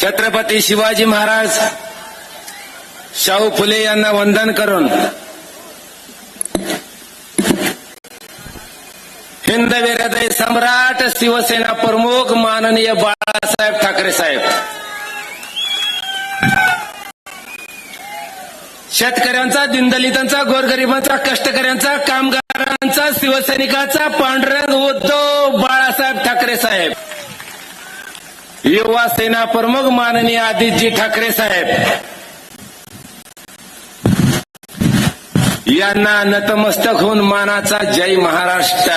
छत्रपती शिवाजी महाराज शाहू फुले यांना वंदन करून हिंद हृदय सम्राट शिवसेना प्रमुख माननीय बाळासाहेब ठाकरे साहेब. शेतकऱ्यांचा दिनदलितांचा गोरगरिबांचा कष्टकऱ्यांचा कामगारांचा शिवसैनिकाचा पांढरंग उद्धव बाळासाहेब ठाकरे साहेब. युवा सेना प्रमुख माननीय आदित्यजी ठाकरे साहेब यांना नतमस्तक होऊन मानाचा जय महाराष्ट्र.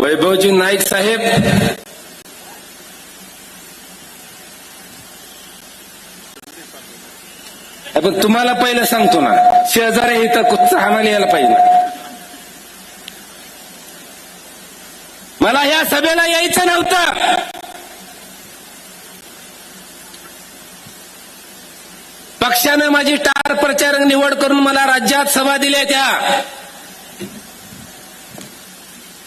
वैभवजी नाईक साहेब तुम्हाला पहिलं सांगतो ना शेजारी इथं कुच्चा हाणाला यायला पाहिजे. मला या सभेला यायचं नव्हतं. पक्षानं माझी टार प्रचारक निवड करून मला राज्यात सभा दिल्या त्या.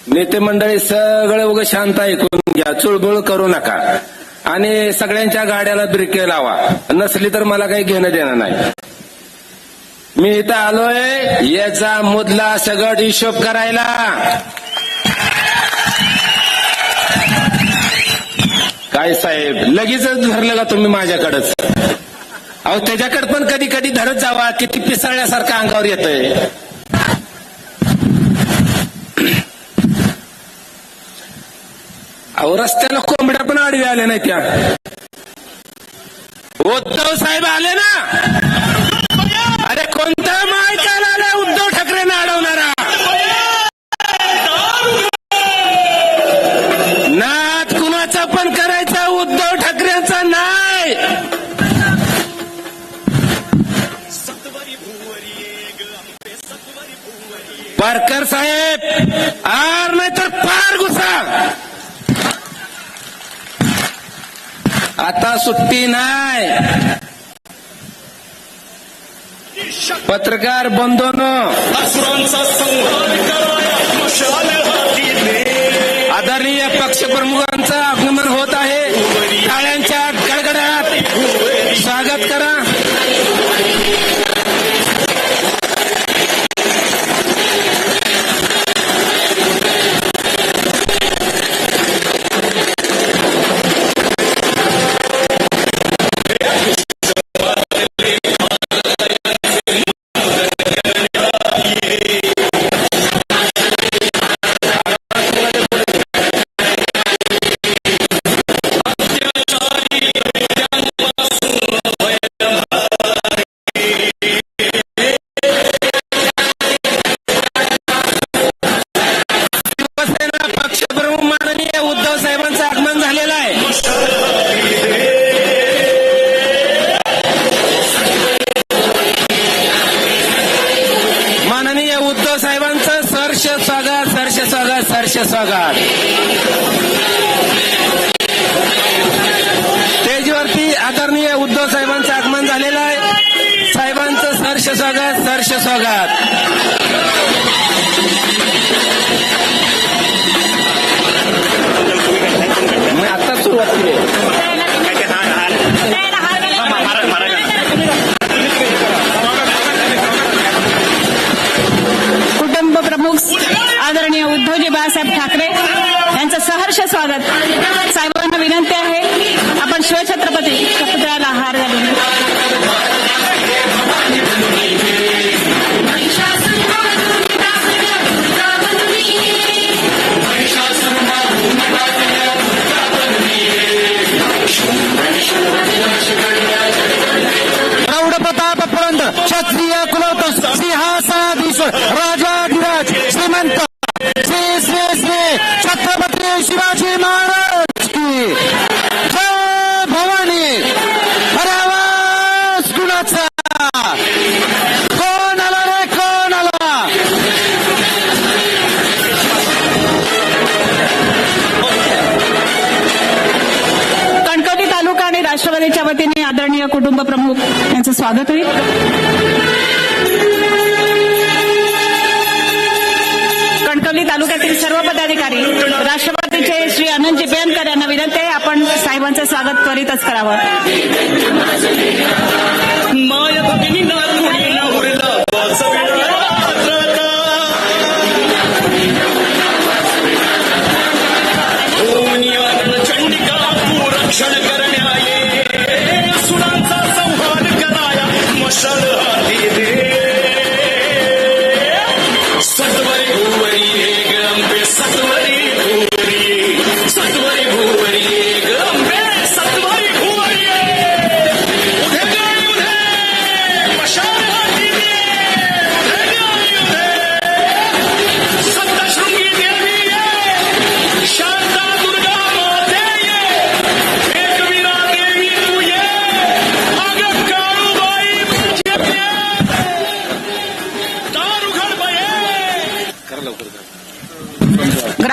नेते मंडळी सगळे उग शांत ऐकून घ्या. चुळबुळ करू नका. आणि सगळ्यांच्या गाड्याला ब्रिके लावा. नसली तर मला काही घेणं देणं नाही. मी इथं आलोय. याचा मुदला सगळं हिशोब करायला. काय साहेब? लगेचच धरलं का तुम्ही माझ्याकडच? अहो त्याच्याकडे पण कधी कधी धरत जावा. किती पिसळल्यासारखं अंगावर येतंय. अहो रस्त्याला कोंबड्या पण आडवी आल्या नाही त्या. उद्धव साहेब आले ना? अरे कोणता मायकाला आला उद्धव पारकर साहेब. आर नाही तर फार गुसा आता सुट्टी नाही. पत्रकार बंधूंनो स्वागत सहर्ष स्टेजवरती आदरणीय उद्धव साहेबांचं आगमन झालेलं आहे. साहेबांचं सहर्ष स्वागत सहर्ष स्वागत. बाळासाहेब ठाकरे यांचं सहर्ष स्वागत. साहेबांना विनंती आहे आपण शिवछत्रपती या कुटुंब प्रमुख यांचं स्वागत होईल कणकवली तालुक्यातील सर्व पदाधिकारी राष्ट्रवादीचे श्री आनंदजी बेनकर यांना विनंती आहे आपण साहेबांचं स्वागत त्वरितच करावं.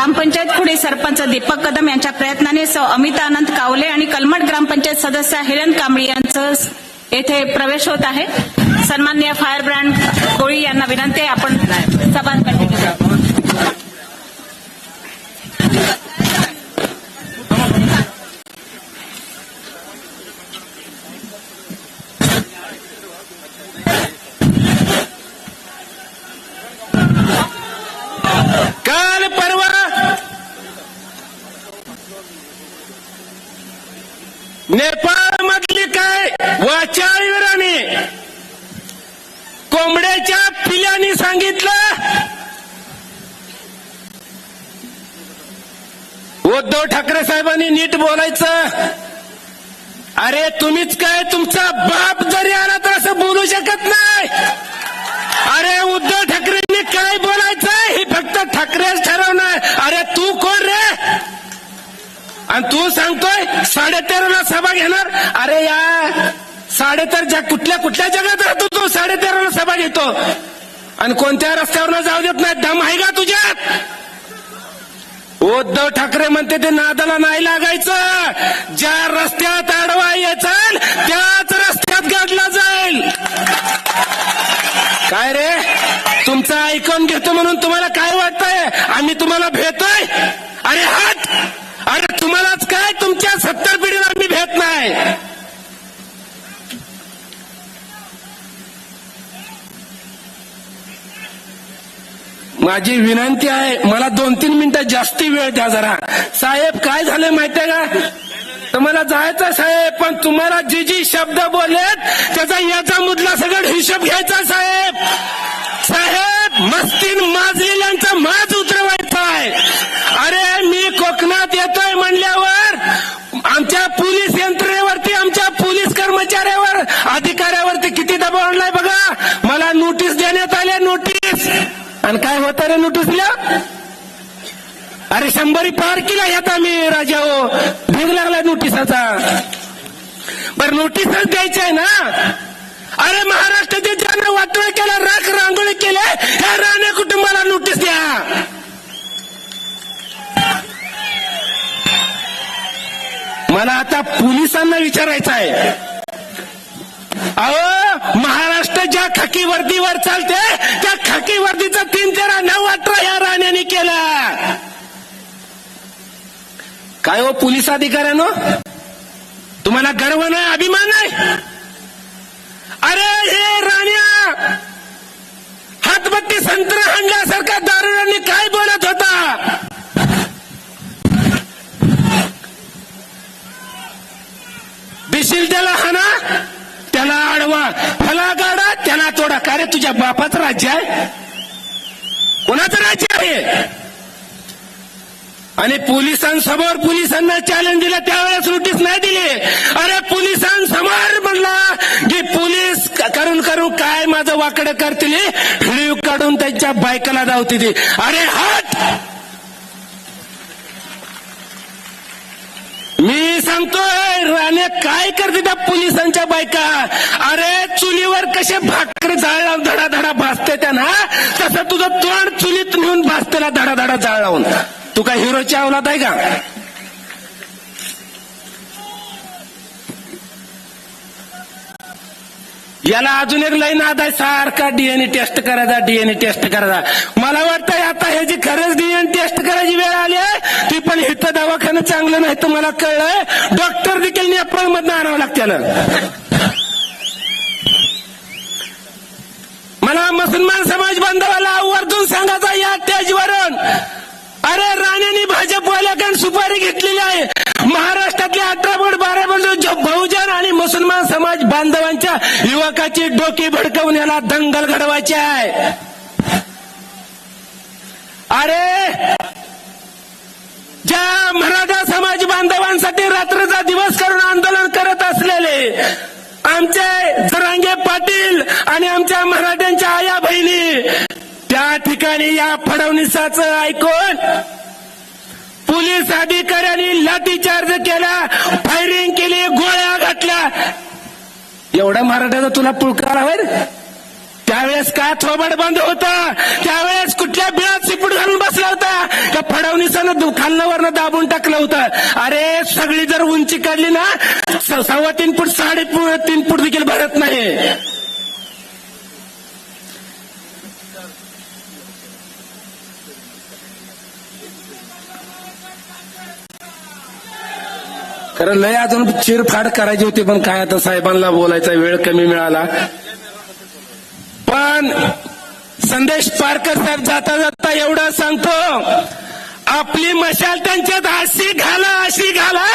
ग्रामपंचायत खुडे सरपंच दीपक कदम यांच्या प्रयत्नाने सौ अमिता अनंत कावले आणि कलमट ग्रामपंचायत सदस्य हिरण कांबळी यांचं येथे प्रवेश होत आहे. सन्मान्य फायर ब्रँड कोळी यांना विनंती आपण सभा कंटिन्यू करा. काल परवा नेपाळ मधली काय वाचाळीवराने कोंबड्याच्या पिल्याने सांगितलं. उद्धव ठाकरे साहेबांनी नीट बोलायचं. अरे तुम्हीच काय तुमचा बाप जरी आला तर असं बोलू शकत नाही. अरे उद्धव ठाकरेंनी काय बोलायचं हे फक्त ठाकरेच ठरवणार. अरे तू कोण रे? आणि तू सांगतोय साडेतेराला सभा घेणार? अरे या साडेतेर जग कुठल्या कुठल्या जगात राहतो तू साडेतेराला सभा घेतो. आणि कोणत्या रस्त्यावर जाऊ देत नाही दम आहे का तुझ्यात? उद्धव ठाकरे म्हणते ते नादाला नाही लागायचं. ज्या रस्त्यात आडवा येचाल त्याच रस्त्यात गाडला जाईल. काय रे? तुमचं ऐकून घेतो म्हणून तुम्हाला काय वाटतंय? आम्ही तुम्हाला भेटतो अरे हात अरे तुम्हालाच काय तुमच्या सत्तर पिढीला आम्ही भेट नाही माझी विनंती आहे मला दोन तीन मिनिटं जास्ती वेळ द्या जरा. साहेब काय झालं माहितीये का? तुम्हाला जायचं साहेब पण तुम्हाला जी जी शब्द बोललेत त्याचा याचा मुदला सगळं हिशोब घ्यायचा साहेब. साहेब मस्तीन माजलेल्यांचा माज आणि काय होतं रे नोटीसला? अरे शंभरी पार केला यात आम्ही राजा हो. भेग लागला नोटिसाचा. बर नोटीसच द्यायची आहे ना? अरे महाराष्ट्राचे ज्यांना वाटोळ केला राख रांगोळी केले ह्या राणे कुटुंबाला नोटीस द्या. मला आता पोलिसांना विचारायचं आहे. अहो महाराष्ट्र ज्या खाकी वर्दीवर चालते त्या खाकी वर्दीचा तीन तेरा नऊ अठरा या राण्याने केला. काय हो पोलीस अधिकाऱ्यानो? तुम्हाला गर्व नाही अभिमान नाही? अरे हे राण्या हातबत्ती संत्र आणल्यासारखा दारुड्यांनी काय बोलत होता? बिशील त्याला हाना? वाढवा. फला गाडा त्याला तोडा. का रे तुझ्या बापाचं राज्य आहे? कोणाचं राज्य आहे? आणि पोलिसांसमोर पोलिसांना चॅलेंज दिलं त्यावेळेस नोटीस नाही दिली. अरे पोलिसांसमोर म्हणला की पोलीस करून करून काय माझं वाकडं करतील व्हिडिओ काढून त्यांच्या बायकाला धावते अरे हात! मी सांगतोय राणे काय करते त्या पोलिसांच्या बायका? अरे चुलीवर कसे भाकर जाळ धडा धडा भासते त्यांना तसं तुझं तोंड चुलीत नेऊन भासतेला धडा धडा जाळ लावून. तू काय हिरोच्या अवलाद आहे का? याला अजून एक लाईन आता सारखा डीएनए टेस्ट करायचा डीएनए टेस्ट करायचा. मला वाटतंय आता ह्याची खरंच डीएनए टेस्ट करायची वेळ आली आहे ती पण इथं दवाखानं चांगलं नाही तर मला कळलंय? डॉक्टर देखील नेपाळ मधनं आणावं लागतं मला मुसलमान समाज बांधवाला आवर्जून सांगायचा या स्टेजवरून अरे राणेनी भाजपवाल्याकडून सुपारी घेतलेली आहे. महाराष्ट्रातले अठरा बोर्ड बारा बोर्ड बहुजन आणि मुसलमान समाज बांधवांच्या युवकाची डोकी भडकवून याला दंगल घडवायची आहे. अरे! ज्या मराठा समाज बांधवांसाठी रात्रीचा दिवस करून आंदोलन करत असलेले आमचे जरांगे पाटील आणि आमच्या मराठ्यांच्या आया बहिणी त्या ठिकाणी या फडणवीसाचं ऐकून पोलीस अधिकाऱ्यांनी लाठीचार्ज केला फायरिंग केली. एवढा मराठ्याचा तुला पुळकार त्यावेळेस काय थोबड बंद होता? त्यावेळेस कुठल्या बिळात सिपूट घालून बसला होता? त्या फडणवीसानं खालनं दाबून टाकलं होतं. अरे सगळी जर उंची काढली ना सव्वा तीन फूट साडे तीन फूट देखील भरत नाही. कारण लय अजून चिरफाड करायची होती पण काय आता साहेबांना बोलायचा वेळ कमी मिळाला. पण संदेश पारकर साहेब जाता जाता एवढं सांगतो आपली मशाल त्यांच्यात अशी घाला अशी घाला.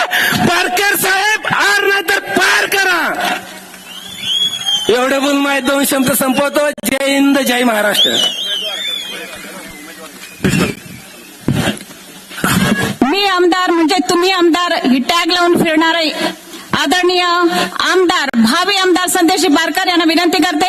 पारकर साहेब आर नाही तर पार करा. एवढे बोल माहीत दोन शब्द संपवतो. जय हिंद जय महाराष्ट्र. मी आमदार म्हणजे तुम्ही आमदार ही टॅग लावून फिरणारे आदरणीय आमदार भावी आमदार संदेश बारकर यांना विनंती करते.